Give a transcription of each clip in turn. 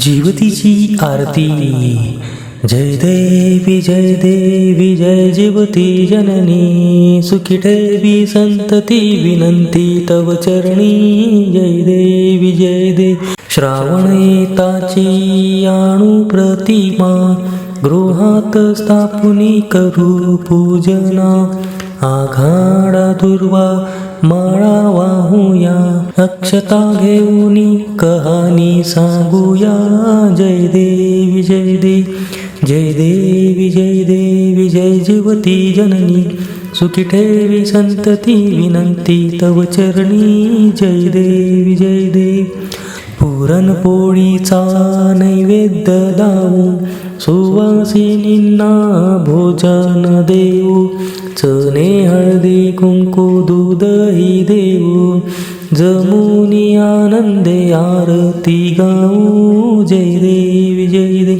जीवतीची आरती. जय देवी जय देवी जय जीवती जननी. सुखी संतती विनंती तव चरणी. जय देवी जय देवी श्रावण येताची आणू प्रतिमा. गृहात स्थापुनी करू पूजना. आघाडा दुर्वा माळा वाहूया अक्षता घेऊन कहाणी सांगूया. जय देवी जय देवी जय देवी जय देवी जय जीवती जननी. सुखी ठेवी संतती विनंती तव चरणी. जय देवी जय देवी पुरणपोळीचा नैवेद्य दाऊ. सुवासिनींना भोजन देऊ. चणे हळदी कुंकू दूधही देऊ. जमुनी आनंदे आरती गाऊ. जय देवी जय देव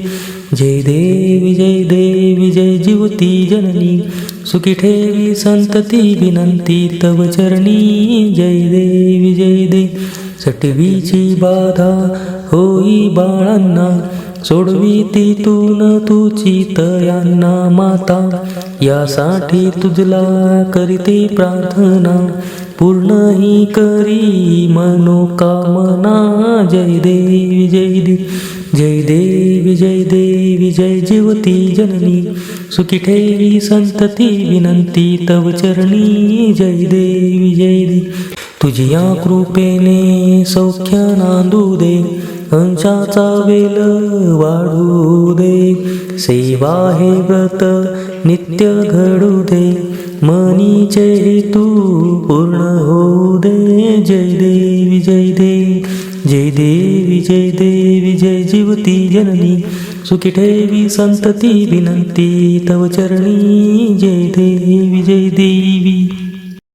जय देवी जय देवी जय जीवती जननी. सुखी ठेवी संतती विनंती तव चरणी. जय देवी जय देव सटवीची बाधा होई बाळांना सोडवी तिथून तुझी तयांना माता. यासाठी तुझला करीते प्रार्थना पूर्ण ही करी मनोकामना. जय देवी जय देवी जय देवी जय देवी जय जीवती जननी. सुखी ठेवी संतती विनंती तव चरणी. जय देवी जय तुझिया कृपेने सौख्य नांदू दे अंशाचा वेल वाढू दे. सेवा हे व्रत नित्य घडू दे मनीचे हेतू पूर्ण होऊ दे. जय देवी जय दे जय देवी जय देवी जय जीवती जननी. सुखी ठेवी संतती विनंती तव चरणी. जय देवी जय देवी.